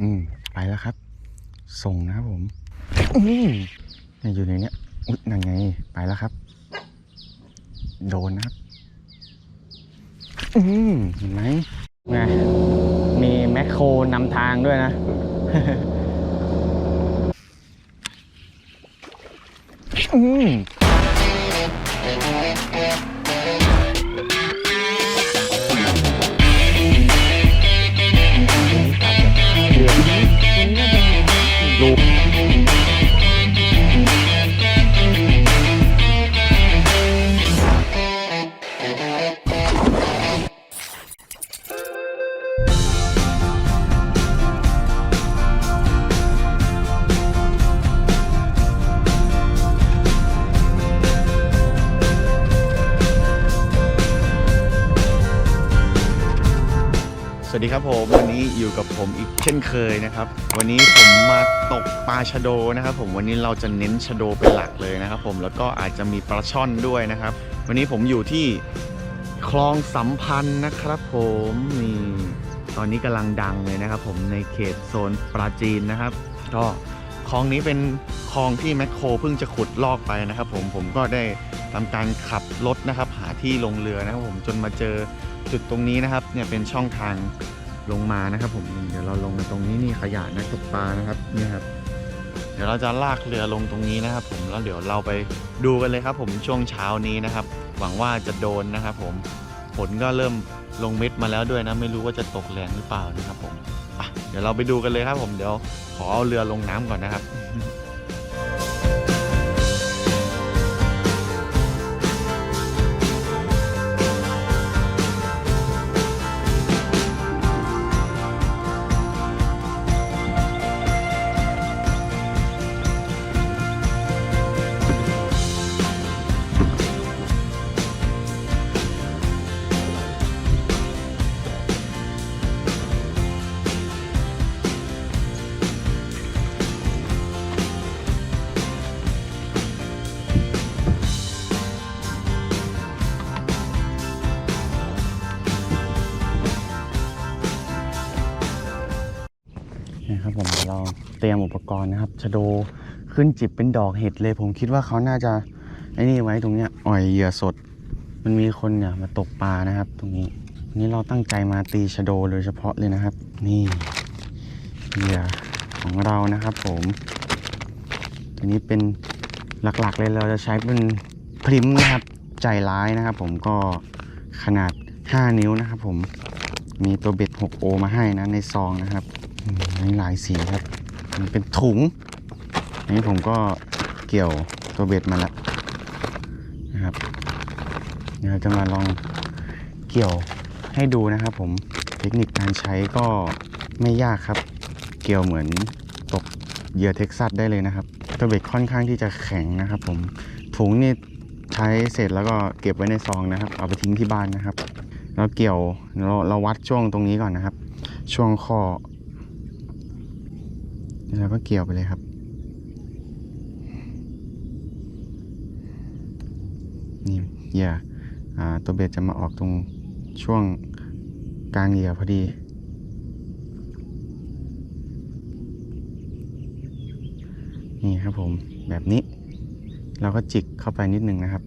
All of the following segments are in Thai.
อืมไปแล้วครับ ส่งนะครับผมอืมเนี่ยอยู่ในเนี้ยอุ๊ยนั่นไง ไปแล้วครับ โดนนะครับอืมเห็นไหมไงมีแมคโครนำทางด้วยนะอืม วัสดีครับผมวันนี้อยู่กับผมอีกเช่นเคยนะครับ วันนี้ผมมาตกปลาชะโดนะครับผมวันนี้เราจะเน้นชะโดเป็นหลักเลยนะครับผมแล้วก็อาจจะมีปลาช่อนด้วยนะครับ วันนี้ผมอยู่ที่คลองสัมพันธ์นะครับ ผมนี่ตอนนี้กำลังดังเลยนะครับ ผมในเขตโซนปราจีนนะครับ ก็คลองนี้เป็นคลองที่แมคโครเพิ่งจะขุดลอกไปนะครับ ผมผมก็ได้ทำการขับรถนะครับ หาที่ลงเรือนะครับผมจนมาเจอ จุดตรงนี้นะครับเนี่ยเป็นช่องทางลงมานะครับ ผมเดี๋ยวเราลงกันตรงนี้นี่ขยะนักตกปลานะครับนี่ครับ เดี๋ยวเราจะลากเรือลงตรงนี้นะครับ ผมแล้วเดี๋ยวเราไปดูกันเลยครับ ผมช่วงเช้านี้นะครับ หวังว่าจะโดนนะครับ ผมฝนก็เริ่มลงเม็ดมาแล้วด้วยนะไม่รู้ว่าจะตกแรงหรือเปล่านะครับ ผมอะเดี๋ยวเราไปดูกันเลยครับ ผมเดี๋ยวขอเอาเรือลงน้ำก่อนนะครับ นะครับผมเดี๋ยวเราเตรียมอุปกรณ์นะครับชะโดขึ้นจิบเป็นดอกเห็ดเลย ผมคิดว่าเขาน่าจะไอ้นี่ไว้ตรงเนี้ยอ่อยเหยื่อสด มันมีคนเนี่ยมาตกปลานะครับ ตรงนี้วันนี้เราตั้งใจมาตีชะโดโดยเฉพาะเลยนะครับ นี่เหยื่อของเรานะครับผม ตัวนี้เป็นหลักๆเลยเราจะใช้เป็นพริมนะครับใจร้ายนะครับ ผมก็ขนาด 5 นิ้วนะครับ ผมมีตัวเบ็ด 6 โอมาให้นะในซองนะครับ หลายสีครับ มันเป็นถุงอันนี้ผมก็เกี่ยวตัวเบ็ดมาแล้วนะครับเดี๋ยวจะมาลองเกี่ยวให้ดูนะครับ ผมเทคนิคการใช้ก็ไม่ยากครับ เกี่ยวเหมือนตกเหยื่อเท็กซัสได้เลยนะครับ ตัวเบ็ดค่อนข้างที่จะแข็งนะครับ ผมถุงนี่ใช้เสร็จแล้วก็เก็บไว้ในซองนะครับ เอาไปทิ้งที่บ้านนะครับเราเกี่ยวเราเราวัดช่วงตรงนี้ก่อนนะครับ ช่วงข้อ แล้วก็เกี่ยวไปเลยครับ นี่เหยื่อตัวเบ็ดจะมาออกตรงช่วงกลางเหยื่อพอดีนี่ครับผมแบบนี้ เราก็จิกเข้าไปนิดนึงนะครับ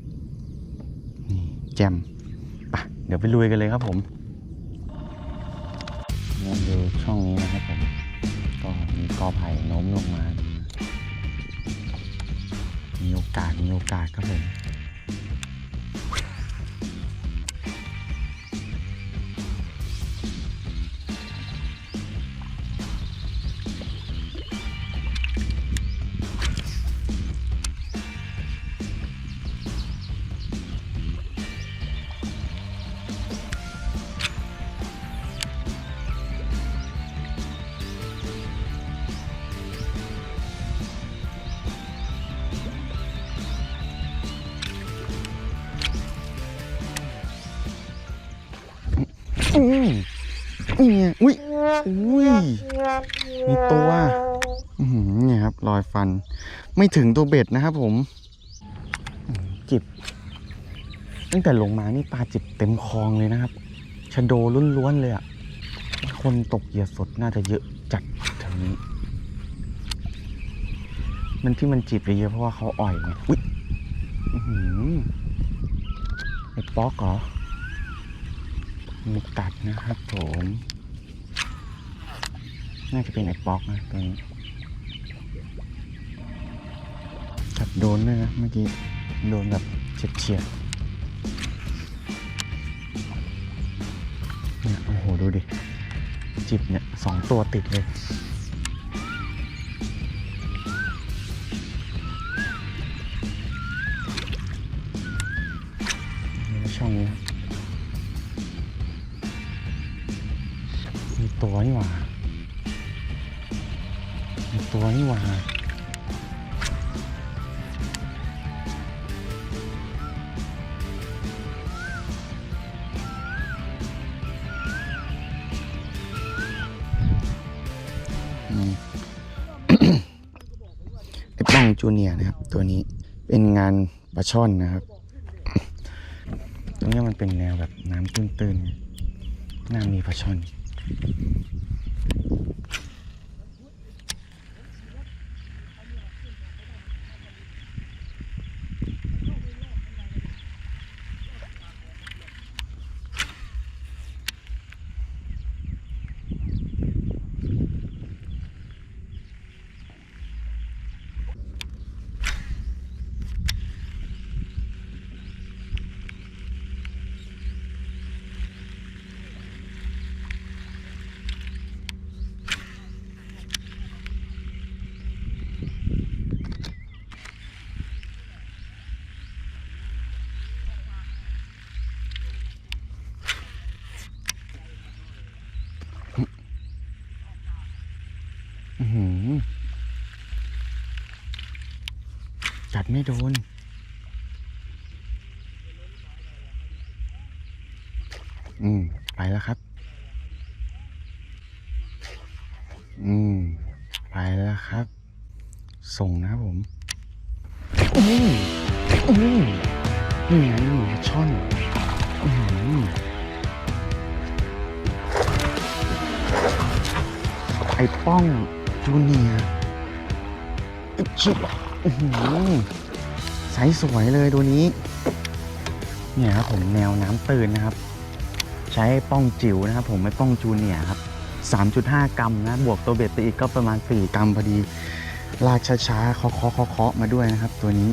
นี่แจมปะเดี๋ยวไปลุยกันเลยครับผมดูช่องนี้นะครับผม กอไผ่โน้มลงมา มีโอกาส มีโอกาสครับผม ไม่ถึงตัวเบ็ดนะครับผม จิบ ตั้งแต่ลงมานี่ปลาจิบเต็มคลองเลยนะครับชะโดล้วนๆเลยอะ่ะ คนตกเหยื่อสดน่าจะเยอะจัดแถนี้ มันที่มันจีบเยอะเพราะว่าเขาอ่อยไงอุ้ยอื้อหือไอ้ป๊อกเหรอมีกัดนะครับผม น่าจะเป็นไอ้ป๊อกนะตัวนี้ กัดโดนด้วยนะเมื่อกี้โดนแบบเฉียดๆเนี่ยโอ้โหดูดิ จิบเนี่ยสองตัวติดเลยนี่ช่องนี้มีตัวนี่หว่ามีตัวนี่หว่า ปลาช่อนนะครับ ตรงนี้มันเป็นแนวแบบน้ำตื้นๆน่ามีปลาช่อน ไม่โดน อืม ไปแล้วครับ อืม ไปแล้วครับ ส่งนะครับผม อืมอืมนี่ไงหมาช่อนอืมไอ้ป้องจูเนียร์อึ๊บชิบอื้อหือ ใสสวยเลยตัวนี้ เนี่ยครับผมแนวน้ำตื่นนะครับ ใช้ป้องจิ๋วนะครับ ผมไม่ป้องจูเนียครับ 3.5 กรัมนะ บวกตัวเบ็ดไปอีกก็ประมาณ 4 กรัมพอดี ลากช้าๆเคาะเคาะเคาะมาด้วยนะครับ ตัวนี้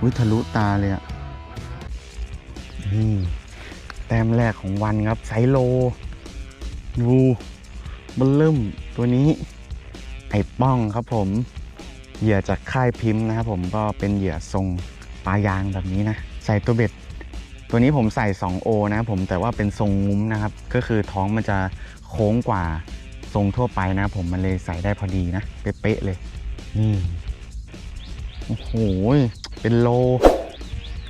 อุ้ยทะลุตาเลยอะนี่แต้มแรกของวันครับไซโลดูบลเริ่มตัวนี้ ไอ้ป้องครับผม เหยื่อจากค่ายพิมพ์นะครับผมก็เป็นเหยื่อทรงปลายางแบบนี้นะใส่ตัวเบ็ด ตัวนี้ผมใส่ 2O นะครับผมแต่ว่าเป็นทรงงุ้มนะครับ ก็คือท้องมันจะโค้งกว่าทรงทั่วไปนะผมมันเลยใส่ได้พอดีนะ เป๊ะๆเลยนี่โอ้โหเป็นโล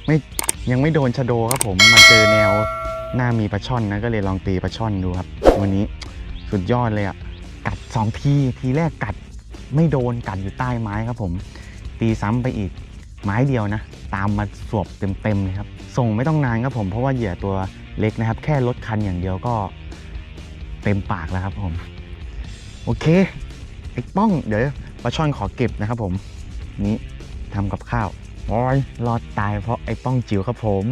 ไม่ยังไม่โดนชะโดครับผมมาเจอแนวหน้ามีปลาช่อนนะก็เลยลองตีปลาช่อนดูครับ วันนี้สุดยอดเลยอะ่ะกัดสองทีทีแรกกัด ไม่โดนกัดอยู่ใต้ไม้ครับผม ตีซ้ำไปอีกไม้เดียวนะ ตามมาสวบเต็มๆเลยครับ ส่งไม่ต้องนานครับผม เพราะว่าเหยื่อตัวเล็กนะครับ แค่ลดคันอย่างเดียวก็เต็มปากแล้วครับผม โอเคไอ้ป้อง เดี๋ยวปลาช่อนขอเก็บนะครับผม นี้ทำกับข้าวโอ้ยรอดตายเพราะไอ้ป้องจิ๋วครับผม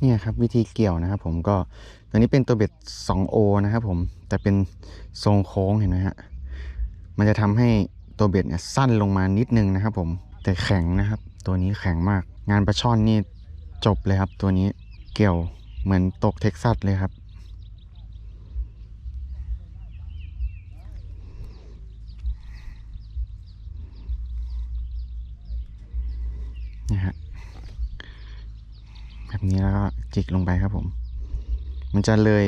เนี่ยครับวิธีเกี่ยวนะครับผมก็ ตัวนี้เป็นตัวเบ็ด 2O นะครับผม แต่เป็นทรงโค้งเห็นไหมฮะ มันจะทำให้ตัวเบ็ดเนี่ยสั้นลงมานิดนึงนะครับผม แต่แข็งนะครับ ตัวนี้แข็งมาก งานปลาช่อนนี่จบเลยครับ ตัวนี้เกี่ยวเหมือนตกเท็กซัสเลยครับ นะฮะ แบบนี้แล้วก็จิกลงไปครับผม มันจะเลย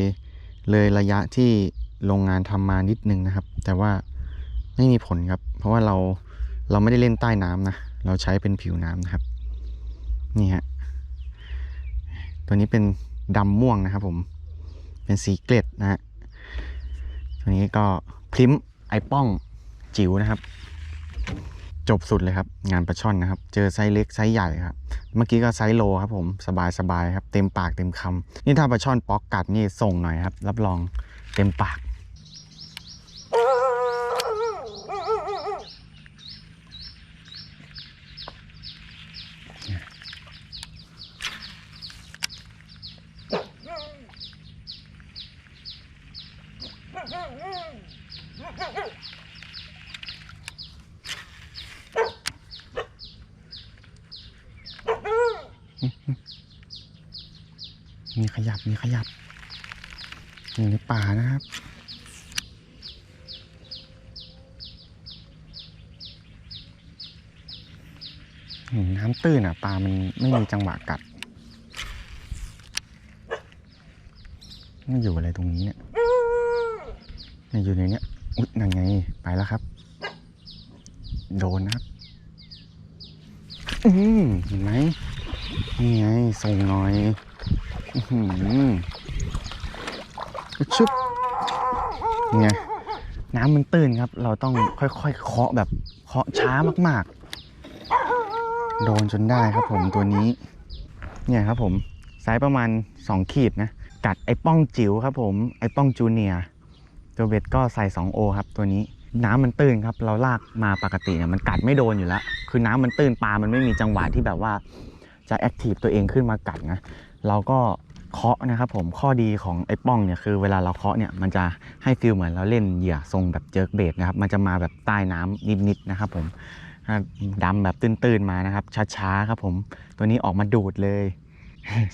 เลยระยะที่โรงงานทำมานิดนึงนะครับ แต่ว่าไม่มีผลครับ เพราะว่าเราเราไม่ได้เล่นใต้น้ำนะ เราใช้เป็นผิวน้ำนะครับ นี่ฮะ ตัวนี้เป็นดำม่วงนะครับผม เป็นสีเกล็ดนะฮะ ตัวนี้ก็พริมไอป้องจิ๋วนะครับ จบสุดเลยครับ งานปลาช่อนนะครับ เจอไซส์เล็กไซส์ใหญ่ครับ เมื่อกี้ก็ไซส์โลครับผมสบายสบายครับ เต็มปากเต็มคำนี่ถ้าปลาช่อนป๊อกกัดนี่ส่งหน่อยครับ รับรองเต็มปาก มีขยับ มีขยับ อยู่ในป่านะครับ อืมน้ำ ตื้นอะปลามันไม่มีจังหวะกัดมันอยู่อะไรตรงนี้เนี่ยเนี่ยอยู่ในเนี้ยอุ๊ยนั่นไงไปแล้วครับ โดนนะครับอืมเห็นไหมนี่ไงส่งหน่อยอื้อหือชุบไงน้ำมันตื้นครับ เราต้องค่อยๆเคาะแบบเคาะช้ามากๆ โดนจนได้ครับผมตัวนี้ เนี่ยครับผมไซส์ประมาณ 2 ขีดนะ กัดไอ้ป้องจิ๋วครับผมไอ้ป้องจูเนียตัวเบ็ดก็ใส่2โอครับตัวนี้น้ำมันตื้นครับ เราลากมาปกติเนี่ยมันกัดไม่โดนอยู่แล้ว คือน้ำมันตื้นปลามันไม่มีจังหวะที่แบบว่าจะแอคทีฟตัวเองขึ้นมากัดนะเราก็เคาะนะครับผมข้อดีของไอ้ป้องเนี่ยคือเวลาเราเคาะเนี่ยมันจะให้ฟิลเหมือนเราเล่นเหยื่อทรงแบบเจิร์กเบดนะครับมันจะมาแบบใต้น้ำนิดๆนะครับผม ดำแบบตื้นๆมานะครับ ช้าๆครับผม ตัวนี้ออกมาดูดเลย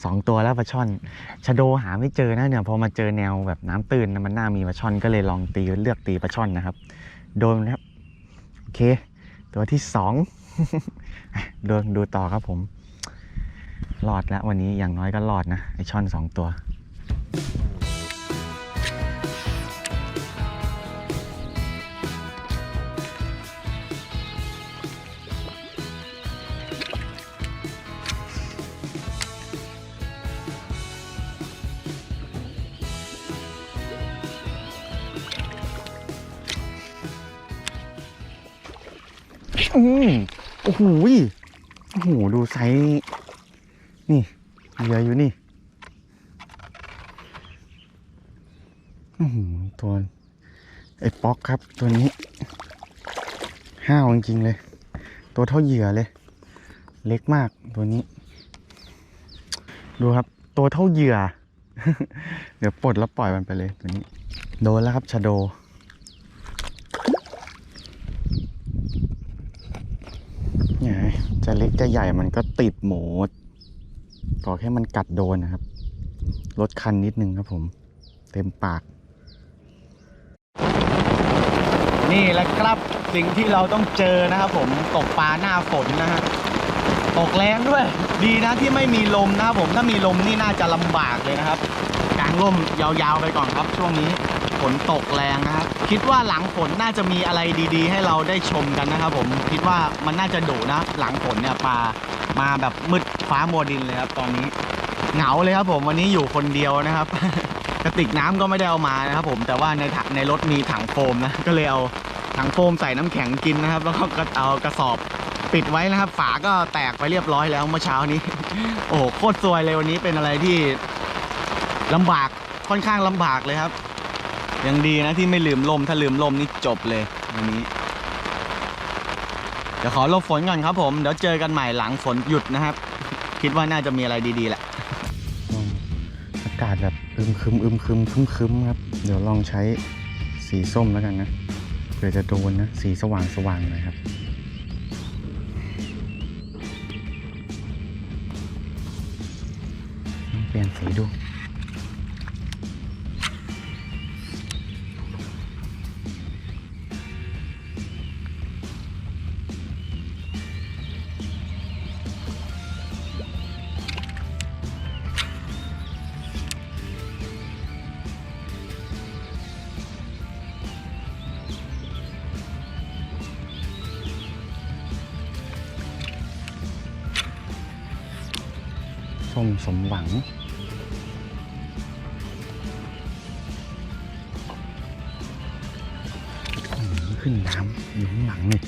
สองตัวแล้วปลาช่อนชะโดหาไม่เจอนะเนี่ยพอมาเจอแนวแบบน้ำตื้นมันน่ามีปลาช่อนก็เลยลองตีเลือกตีปลาช่อนนะครับ โดนนะครับโอเค ตัวที่สองดูดูต่อครับผมรอดแล้ววันนี้อย่างน้อยก็รอดนะไอช่อนสองตัว อืมโอ้โหโอ้โหดูไซส์นี่เหลืออยู่นี่ตัวไอ้ป๊อกครับตัวนี้ ห้าวจริงๆเลย ตัวเท่าเหยื่อเลย เล็กมากตัวนี้ ดูครับ ตัวเท่าเหยื่อ เดี๋ยวปลดแล้วปล่อยมันไปเลยตัวนี้ โดนแล้วครับชาโด เนี่ย จะเล็กจะใหญ่มันก็ติดหมูขอแค่มันกัดโดนนะครับ ลดคันนิดนึงครับผม เต็มปาก นี่แหละครับสิ่งที่เราต้องเจอนะครับผมตกปลาหน้าฝนนะฮะตกแรงด้วย ดีนะที่ไม่มีลมนะครับผมถ้ามีลมนี่น่าจะลำบากเลยนะครับางร่มยาวๆไปก่อนครับ ช่วงนี้ฝนตกแรงนะครับ คิดว่าหลังฝนน่าจะมีอะไรดีๆ ให้เราได้ชมกันนะครับผมคิดว่ามันน่าจะดุนะ หลังฝนเนี่ยปลามาแบบมืดฟ้ามัวดินเลยครับ ตอนนี้เหงาเลยครับผมวันนี้อยู่คนเดียวนะครับ กระติกน้ำก็ไม่ได้เอามานะครับผมแต่ว่าในถังในรถมีถังโฟมนะก็เลยเอาถังโฟมใส่น้ำแข็งกินนะครับ แล้วก็เอากระสอบปิดไว้นะครับ ฝาก็แตกไปเรียบร้อยแล้วเมื่อเช้านี้ โอ้โหโคตรซวยเลยวันนี้เป็นอะไรที่ ลำบากค่อนข้างลำบากเลยครับ ยังดีนะที่ไม่ลืมลมถ้าลืมลมนี่จบเลยวันนี้ เดี๋ยวขอลบฝนก่อนครับผมเดี๋ยวเจอกันใหม่หลังฝนหยุดนะครับ คิดว่าน่าจะมีอะไรดีๆแหละอากาศแบบอึมครึมอึมครึมครึมครึมครับ เดี๋ยวลองใช้สีส้มแล้วกันนะเผื่อจะโดนนะสีสว่างสว่างหน่อยครับเปลี่ยนสีดู สมหวัง ขึ้นน้ำอยู่ข้างหลังนี่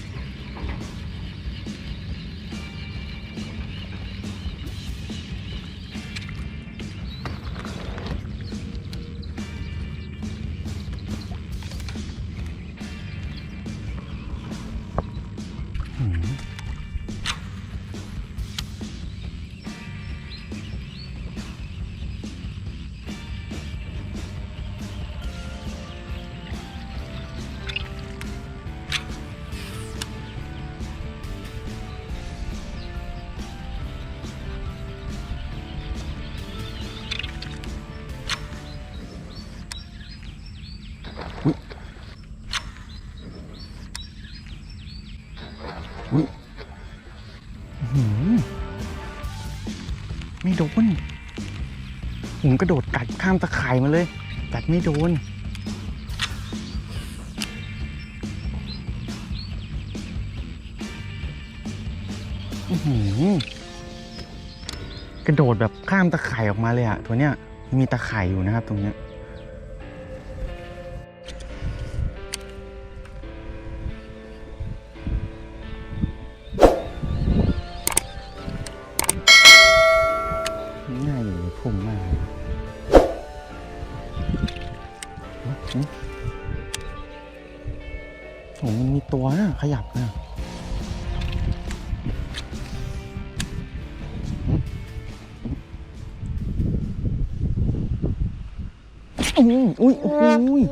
ไม่โดน ผมกระโดดกัดข้ามตะข่ายมาเลย กัดไม่โดนอื้อหือกระโดดแบบข้ามตะข่ายออกมาเลยอะตัวเนี้ยมีตะข่ายอยู่นะครับตรงเนี้ย อุ้ยอุ้ยโอ้ย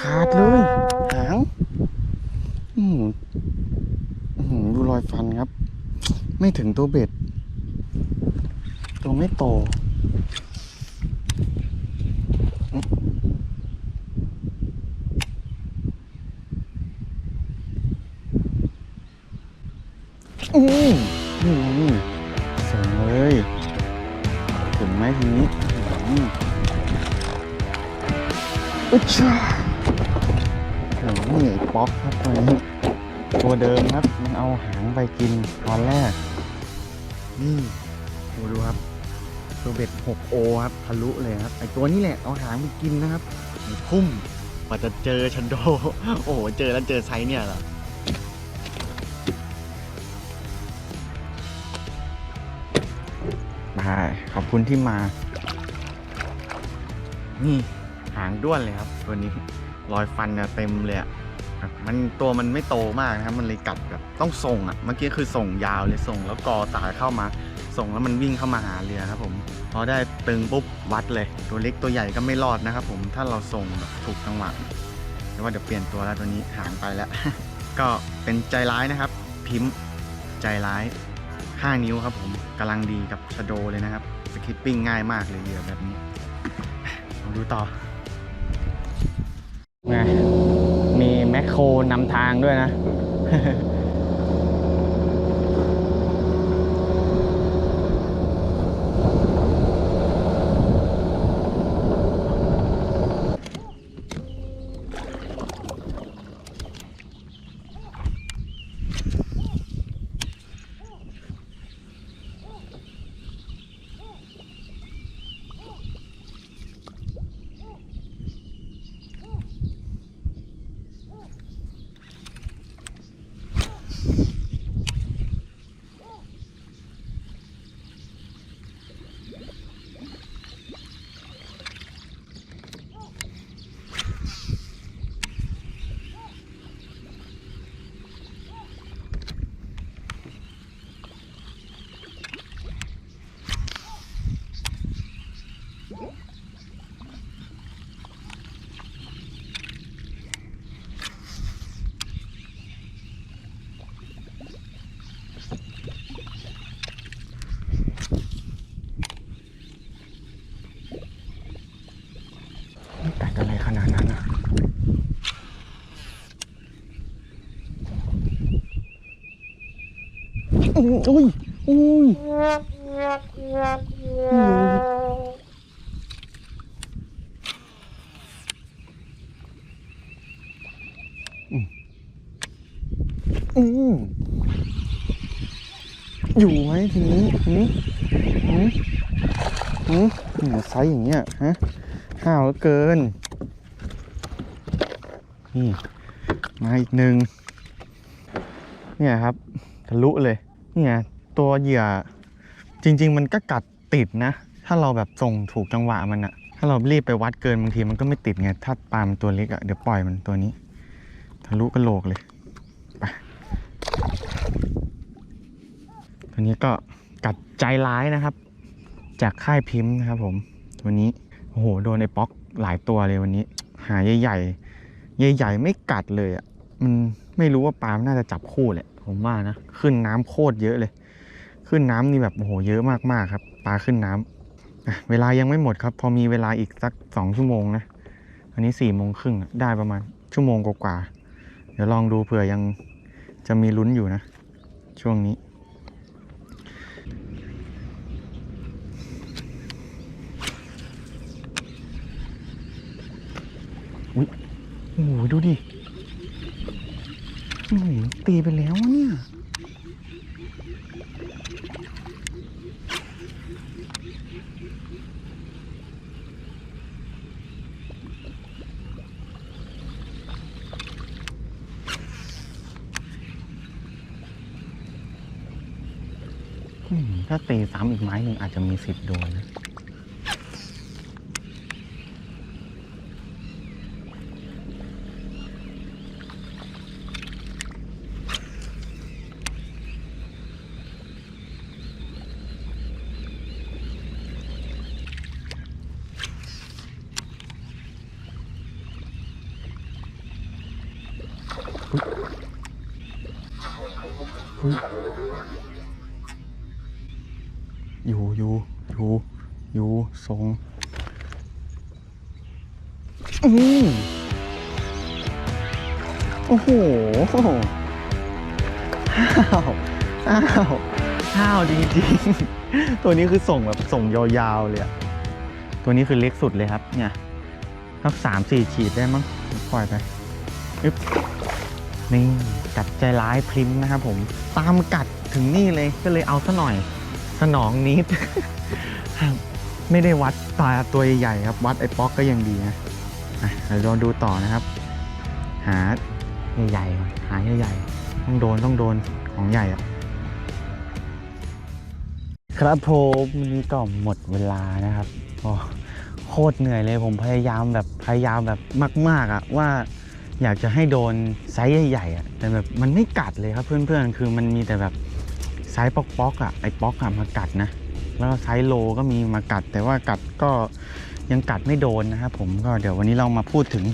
ขาดเลยหางอืมดูรอยฟันครับ ไม่ถึงตัวเบ็ด ตัวไม่โต เดิมครับ มันเอาหางไปกินตอนแรก นี่ดูดูครับตัวเบ็ด 6O ครับทะลุเลยครับไอตัวนี้แหละเอาหางไปกินนะครับนี่พุ่มกว่าจะเจอชันโด โอ้โห เจอแล้วเจอไซส์เนี่ยเหรอบายขอบคุณที่มา นี่หางด้วนเลยครับ ตัวนี้รอยฟันเนี่ยเต็มเลยอะ ครับมันตัวมันไม่โตมากนะครับ มันเลยกัดแบบต้องส่งอะ เมื่อกี้คือส่งยาวเลยส่ง แล้วกอสายเข้ามา ส่งแล้วมันวิ่งเข้ามาหาเรือครับผมพอได้ตึงปุ๊บวัดเลย ตัวเล็กตัวใหญ่ก็ไม่รอดนะครับผมถ้าเราส่งแบบถูกจังหวะแต่ว่าเดี๋ยวเปลี่ยนตัวแล้วตัวนี้หางไปแล้ว ก็เป็นใจร้ายนะครับ พิมพ์ใจร้าย 5 นิ้วครับผมกำลังดีกับชโดเลยนะครับสคิปปิ้งง่ายมากเลยเหยื่อแบบนี้ดูต่อไง แมคโครนำทางด้วยนะ อุ้ยอุ้ยอุ้ยอืมอยู่ไหมทีนี้หืมหืมหืมเนี่ยไซส์อย่างเงี้ยฮะห้าว เกินนี่มาอีกหนึ่งเนี่ยครับทะลุเลยเนี่ยตัวเหยื่อจริง ๆ มันก็กัดติดนะ ถ้าเราแบบส่งถูกจังหวะมันอะถ้าเรารีบไปวัดเกินบางทีมันก็ไม่ติดไง ถ้าปลามันตัวเล็กอะเดี๋ยวปล่อยมันตัวนี้ ทะลุกระโหลกเลยไปตัวนี้ก็กัดใจร้ายนะครับ จากค่ายพิมพ์นะครับผม ตัวนี้ โอ้โห โดนไอ้ป๊อก หลายตัวเลยวันนี้ หาใหญ่ๆใหญ่ๆไม่กัดเลยอะ่ะมันไม่รู้ว่าปลามน่าจะจับคู่แหละผมว่านะขึ้นน้ำโคตรเยอะเลย ขึ้นน้ำนี่แบบโอ้โหเยอะมากๆครับปลาขึ้นน้ำอะเวลายังไม่หมดครับ พอมีเวลาอีกสักสองชั่วโมงนะอันนี้สี่โมงครึ่งได้ประมาณชั่วโมงกว่าๆเดี๋ยวลองดูเผื่อยังจะมีลุ้นอยู่นะ ช่วงนี้ อุ้ย โอ้โหดูดิโอ้โหตีไปแล้วเนี่ย ถ้าตีซ้ำอีกไม้หนึ่งอาจจะมีสิทธิ์โดนนะ อยู่อยู่อยู่อยู่ทรงอืมโอ้โหห้าวห้าวห้าวจริงๆ ตัวนี้คือส่งแบบส่งยาวๆเลยอะตัวนี้คือเล็กสุดเลยครับ เนี่ยครับสามสี่ขีดได้มั้งปล่อยไปอึ๊บ นี่กัดใจร้ายพริมพ์นะครับผมตามกัดถึงนี่เลยก็เลยเอาซะหน่อย สนองนิด ไม่ได้วัดตาตัวใหญ่ครับ วัดไอ้ป๊อกก็ยังดีนะอะเราดูต่อนะครับ หาใหญ่ๆก่อนหาใหญ่ๆต้องโดนต้องโดนของใหญ่อะครับผมวันนี้ก็หมดเวลานะครับโอ้โคตรเหนื่อยเลยผมพยายามแบบพยายามแบบมาก ๆอะว่า อยากจะให้โดนไซส์ใหญ่ๆอะแต่แบบมันไม่กัดเลยครับเพื่อนๆ คือมันมีแต่แบบไซส์ป๊อกๆอะไอ้ป๊อกอะมากัดนะ แล้วก็ไซส์โลก็มีมากัด แต่ว่ากัดก็ยังกัดไม่โดนนะครับผมก็เดี๋ยววันนี้เรามาพูดถึง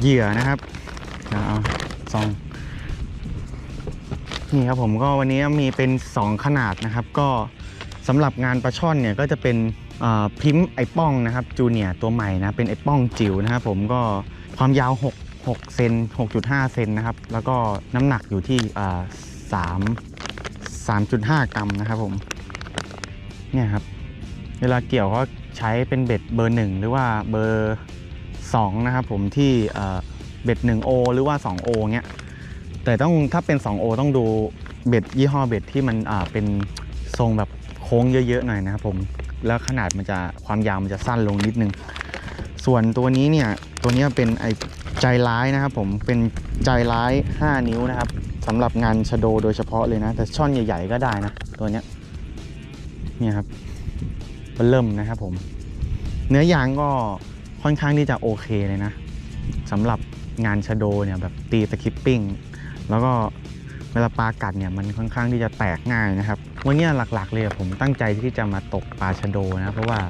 เหยื่อนะครับเดี๋ยวเอาซองนี่ครับผมก็วันนี้มีเป็น 2 ขนาดนะครับ ก็สำหรับงานปลาช่อนเนี่ยก็จะเป็นอ่าพิมพ์ไอป้องนะครับจูเนียตัวใหม่นะเป็นไอป้องจิ๋วนะครับผมก็ความยาว 6 6เซน6.5 เซนนะครับ แล้วก็น้ำหนักอยู่ที่อ่า3 3.5 กรัมนะครับผม เนี่ยครับ เวลาเกี่ยวก็ใช้เป็นเบ็ดเบอร์ 1 หรือว่าเบอร์ 2 นะครับผมที่เบ็ด1โอหรือว่า2โอเงี้ย แต่ต้องถ้าเป็น2โอต้องดูเบ็ดยี่ห้อเบ็ดที่มันเป็นทรงแบบโค้งเยอะๆหน่อยนะครับผมแล้วขนาดมันจะความยาวมันจะสั้นลงนิดนึง ส่วนตัวนี้เนี่ยตัวนี้เป็นไอ ใจร้ายนะครับผมเป็นใจร้าย 5 นิ้วนะครับสำหรับงานชะโดโดยเฉพาะเลยนะ แต่ช่อนใหญ่ๆก็ได้นะ ตัวเนี้ยเนี่ยครับเริ่มนะครับผม เนื้อยางก็ค่อนข้างที่จะโอเคเลยนะสำหรับงานชะโดเนี่ยแบบตีสคิปปิ้งแล้วก็เวลาปลากัดเนี่ยมันค่อนข้างที่จะแตกง่ายนะครับ วันนี้หลักๆเลยผมตั้งใจที่จะมาตกปลาชะโดนะเพราะว่า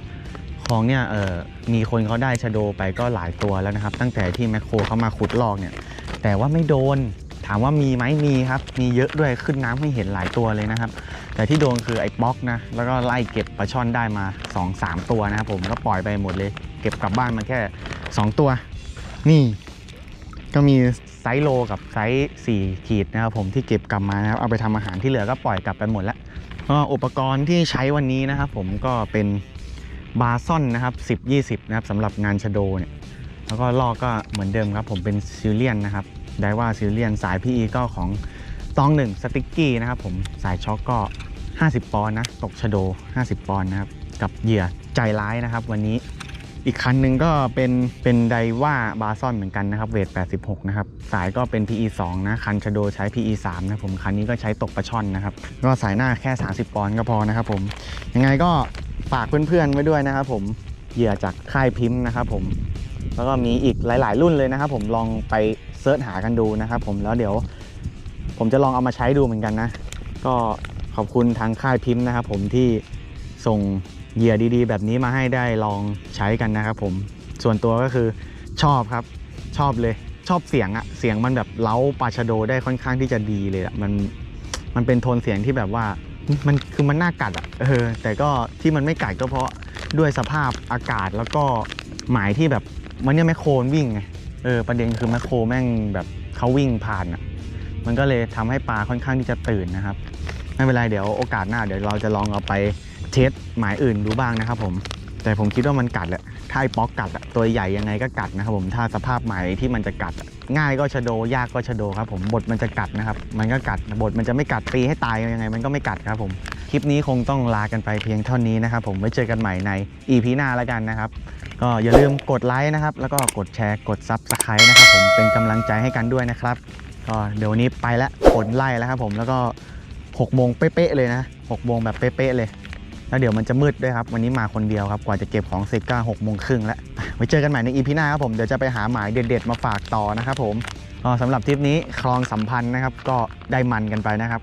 ของเนี่ยเออมีคนเขาได้ชะโดไปก็หลายตัวแล้วนะครับ ตั้งแต่ที่แมคโครเขามาขุดลอกเนี่ย แต่ว่าไม่โดนถามว่ามีไหมมีครับ มีเยอะด้วยขึ้นน้ำให้เห็นหลายตัวเลยนะครับ แต่ที่โดนคือไอ้ป๊อกนะ แล้วก็ไล่เก็บปลาช่อนได้มา 2-3 ตัวนะครับผมก็ปล่อยไปหมดเลย เก็บกลับบ้านมาแค่ 2 ตัว นี่ ก็มีไซส์โลกับไซส์4ขีดนะครับผมที่เก็บกลับมานะครับเอาไปทำอาหารที่เหลือก็ปล่อยกลับไปหมดแล้วก็อุปกรณ์ที่ใช้วันนี้นะครับผมก็เป็น บาซอนนะครับ 10 20 นะครับสำหรับงานชโดเนี่ย แล้วก็ลอกก็เหมือนเดิมครับผมเป็นซิลเลียนนะครับ ได้ว่าซิลเลียนสาย PE ก็ของตองหนึ่งสติกกี้นะครับผมสายช็อกก็ 50 ปอนด์นะ ตกชโด 50 ปอนด์นะครับ กับเหยื่อใจร้ายนะครับ วันนี้อีกคันหนึ่งก็เป็นเป็นไดว่าบาซอนเหมือนกันนะครับ เวท 86 นะครับ สายก็เป็น PE 2 นะ คันชโดใช้ PE 3 นะผม คันนี้ก็ใช้ตกปลาช่อนนะครับ ก็สายหน้าแค่ 30 ปอนด์ก็พอนะครับผม ยังไงก็ ฝากเพื่อนๆไว้ด้วยนะครับผมเหยื่อจากค่ายพิมพ์นะครับผมแล้วก็มีอีกหลาย ๆ รุ่นเลยนะครับผมลองไปเซิร์ชหากันดูนะครับผมแล้วเดี๋ยว ผมจะลองเอามาใช้ดูเหมือนกันนะ ก็ขอบคุณทางค่ายพิมพ์นะครับผมที่ส่งเหยื่อดีๆ แบบนี้มาให้ได้ลองใช้กันนะครับผมส่วนตัวก็คือชอบครับชอบเลยชอบเสียงอะเสียงมันแบบเล้าปาชโดได้ค่อนข้างที่จะดีเลยอะมันมันเป็นโทนเสียงที่แบบว่า มันคือมันน่ากัดอะเออแต่ก็ที่มันไม่กัดก็เพราะด้วยสภาพอากาศแล้วก็หมายที่แบบมันเนี่ยแมคโครวิ่งไงเออประเด็นคือแมคโครแม่งแบบเขาวิ่งผ่านอะมันก็เลยทำให้ปลาค่อนข้างที่จะตื่นนะครับไม่เป็นไรเดี๋ยวโอกาสหน้าเดี๋ยวเราจะลองเอาไปเทสหมายอื่นดูบ้างนะครับผม แต่ผมคิดว่ามันกัดแหละถ้าไอ้ป๊อกกัดอะตัวใหญ่ยังไงก็กัดนะครับผมถ้าสภาพใหม่ที่มันจะกัดอะง่ายก็ชะโดยากก็ชะโดครับผมบทมันจะกัดนะครับมันก็กัดบทมันจะไม่กัดตีให้ตายยังไง มันก็ไม่กัดครับผมคลิปนี้คงต้องลากันไปเพียงเท่านี้นะครับผมไว้เจอกันใหม่ใน EP หน้าแล้วกันนะครับก็อย่าลืมกดไลค์นะครับแล้วก็กดแชร์กด Subscribe นะครับผมเป็นกำลังใจให้กันด้วยนะครับก็เดี๋ยววันนี้ไปล้วผลไล่แล้วครับผมแล้วก็6โมงเป๊ะๆเลยนะ6โมงแบบเป๊ะๆเลย แล้วเดี๋ยวมันจะมืดด้วยครับ วันนี้มาคนเดียวครับ กว่าจะเก็บของเสร็จก็หกโมงครึ่งแล้วไว้เจอกันใหม่ในอีพีหน้าครับผม เดี๋ยวจะไปหาหมายเด็ดๆ มาฝากต่อนะครับผมสำหรับทริปนี้คลองสัมพันธ์นะครับ ก็ได้มันกันไปนะครับ